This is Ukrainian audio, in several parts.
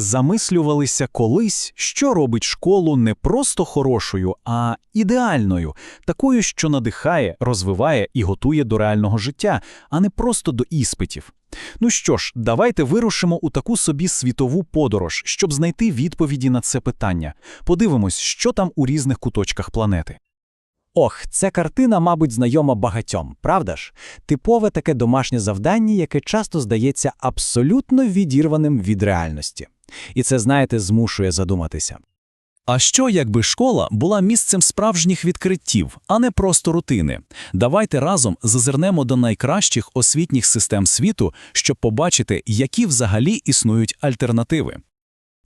Замислювалися колись, що робить школу не просто хорошою, а ідеальною, такою, що надихає, розвиває і готує до реального життя, а не просто до іспитів. Ну що ж, давайте вирушимо у таку собі світову подорож, щоб знайти відповіді на це питання. Подивимось, що там у різних куточках планети. Ох, ця картина, мабуть, знайома багатьом, правда ж? Типове таке домашнє завдання, яке часто здається абсолютно відірваним від реальності. І це, знаєте, змушує задуматися. А що, якби школа була місцем справжніх відкриттів, а не просто рутини? Давайте разом зазирнемо до найкращих освітніх систем світу, щоб побачити, які взагалі існують альтернативи.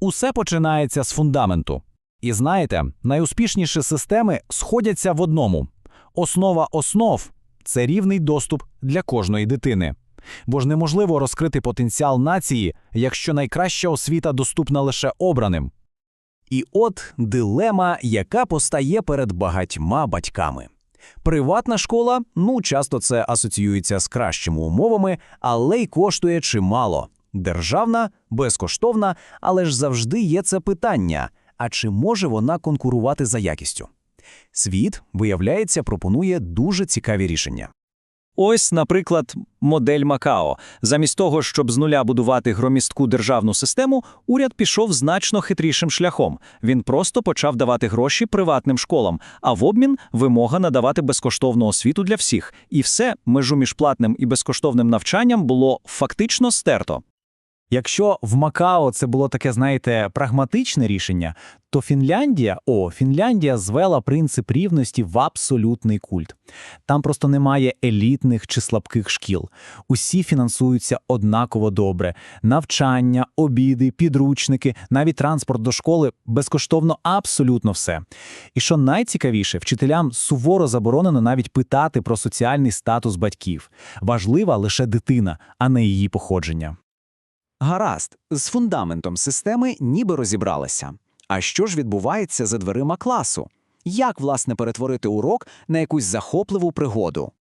Усе починається з фундаменту. І знаєте, найуспішніші системи сходяться в одному. Основа основ це рівний доступ для кожної дитини. Бо ж неможливо розкрити потенціал нації, якщо найкраща освіта доступна лише обраним. І от дилема, яка постає перед багатьма батьками. Приватна школа, ну часто це асоціюється з кращими умовами, але й коштує чимало. Державна, безкоштовна, але ж завжди є це питання: а чи може вона конкурувати за якістю? Світ, виявляється, пропонує дуже цікаві рішення. Ось, наприклад, модель Макао. Замість того, щоб з нуля будувати громістку державну систему, уряд пішов значно хитрішим шляхом. Він просто почав давати гроші приватним школам, а в обмін вимога надавати безкоштовну освіту для всіх. І все, межу між платним і безкоштовним навчанням було фактично стерто. Якщо в Макао це було таке, знаєте, прагматичне рішення, то Фінляндія, о, Фінляндія звела принцип рівності в абсолютний культ. Там просто немає елітних чи слабких шкіл. Усі фінансуються однаково добре: навчання, обіди, підручники, навіть транспорт до школи безкоштовно абсолютно все. І що найцікавіше, вчителям суворо заборонено навіть питати про соціальний статус батьків. Важлива лише дитина, а не її походження. Гаразд, з фундаментом системи ніби розібралися. А що ж відбувається за дверима класу? Як, власне, перетворити урок на якусь захопливу пригоду?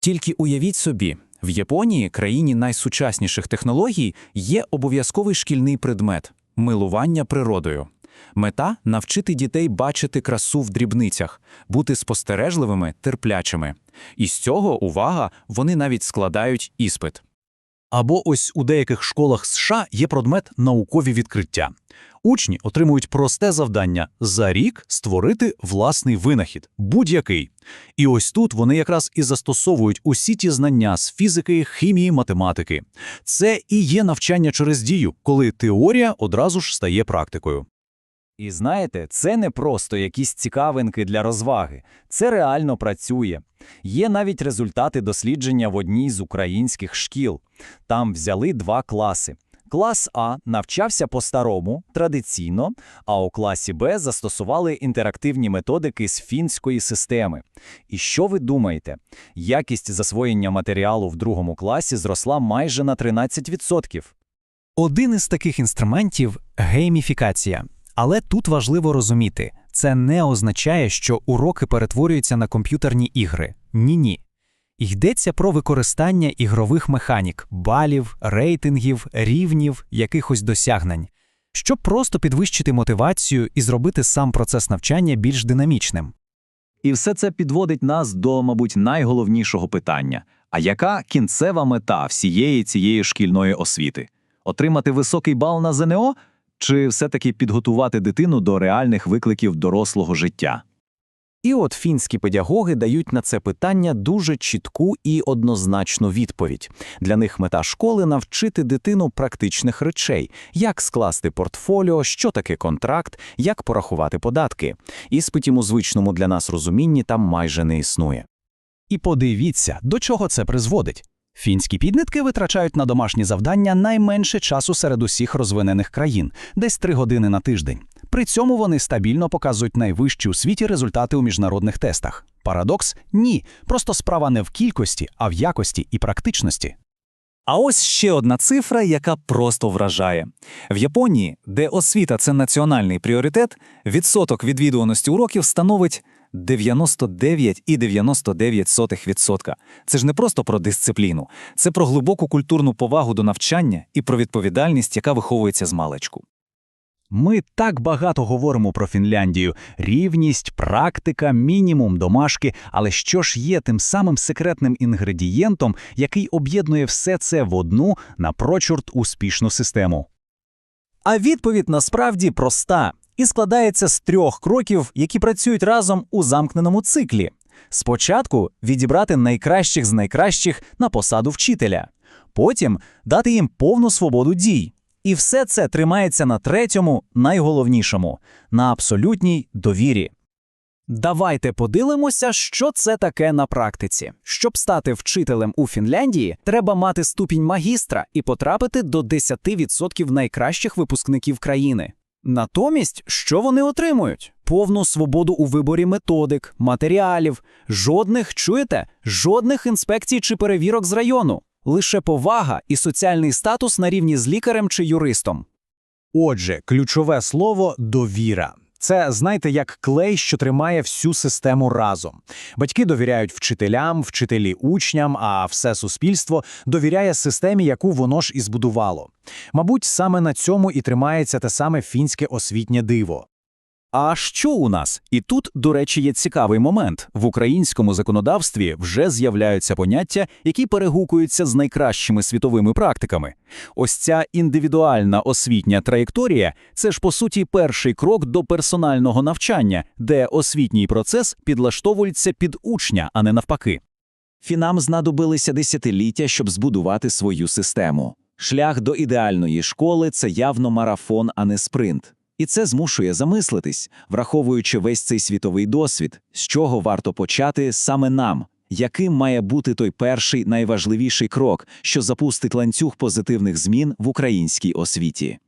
Тільки уявіть собі, в Японії, країні найсучасніших технологій, є обов'язковий шкільний предмет милування природою. Мета навчити дітей бачити красу в дрібницях, бути спостережливими, терплячими. І з цього увага, вони навіть складають іспит. Або ось у деяких школах США є предмет наукові відкриття. Учні отримують просте завдання за рік створити власний винахід, будь-який. І ось тут вони якраз і застосовують усі ті знання з фізики, хімії, математики. Це і є навчання через дію, коли теорія одразу ж стає практикою. І знаєте, це не просто якісь цікавинки для розваги, це реально працює. Є навіть результати дослідження в одній з українських шкіл. Там взяли два класи. Клас А навчався по-старому, традиційно, а у класі Б застосували інтерактивні методики з фінської системи. І що ви думаєте? Якість засвоєння матеріалу в другому класі зросла майже на 13%. Один із таких інструментів гейміфікація. Але тут важливо розуміти, це не означає, що уроки перетворюються на комп'ютерні ігри. Ні-ні. Йдеться про використання ігрових механік, балів, рейтингів, рівнів, якихось досягнень, щоб просто підвищити мотивацію і зробити сам процес навчання більш динамічним. І все це підводить нас до, мабуть, найголовнішого питання: а яка кінцева мета всієї цієї шкільної освіти? Отримати високий бал на ЗНО чи все-таки підготувати дитину до реальних викликів дорослого життя? І от фінські педагоги дають на це питання дуже чітку і однозначну відповідь. Для них мета школи навчити дитину практичних речей, як скласти портфоліо, що таке контракт, як порахувати податки. Іспитів у звичному для нас розумінні там майже не існує. І подивіться, до чого це призводить. Фінські підлітки витрачають на домашні завдання найменше часу серед усіх розвинених країн десь три години на тиждень. При цьому вони стабільно показують найвищі у світі результати у міжнародних тестах. Парадокс ні, просто справа не в кількості, а в якості і практичності. А ось ще одна цифра, яка просто вражає. В Японії, де освіта це національний пріоритет, відсоток відвідуваності уроків становить 99,99%. Це ж не просто про дисципліну, це про глибоку культурну повагу до навчання і про відповідальність, яка виховується з маличку. Ми так багато говоримо про Фінляндію: рівність, практика, мінімум домашки. Але що ж є тим самим секретним інгредієнтом, який об'єднує все це в одну напрочуд успішну систему? А відповідь насправді проста і складається з трьох кроків, які працюють разом у замкненому циклі. Спочатку відібрати найкращих з найкращих на посаду вчителя, потім дати їм повну свободу дій. І все це тримається на третьому, найголовнішому на абсолютній довірі. Давайте подивимося, що це таке на практиці. Щоб стати вчителем у Фінляндії, треба мати ступінь магістра і потрапити до 10% найкращих випускників країни. Натомість, що вони отримують? Повну свободу у виборі методик, матеріалів, жодних, чуєте, жодних інспекцій чи перевірок з району, лише повага і соціальний статус на рівні з лікарем чи юристом. Отже, ключове слово довіра. Це, знаєте, як клей, що тримає всю систему разом. Батьки довіряють вчителям, вчителі учням, а все суспільство довіряє системі, яку воно ж і збудувало. Мабуть, саме на цьому і тримається те саме фінське освітнє диво. А що у нас? І тут, до речі, є цікавий момент. В українському законодавстві вже з'являються поняття, які перегукуються з найкращими світовими практиками. Ось ця індивідуальна освітня траєкторія це ж по суті перший крок до персонального навчання, де освітній процес підлаштовується під учня, а не навпаки. Фінам знадобилися десятиліття, щоб збудувати свою систему. Шлях до ідеальної школи це явно марафон, а не спринт. І це змушує замислитись, враховуючи весь цей світовий досвід, з чого варто почати саме нам, яким має бути той перший найважливіший крок, що запустить ланцюг позитивних змін в українській освіті.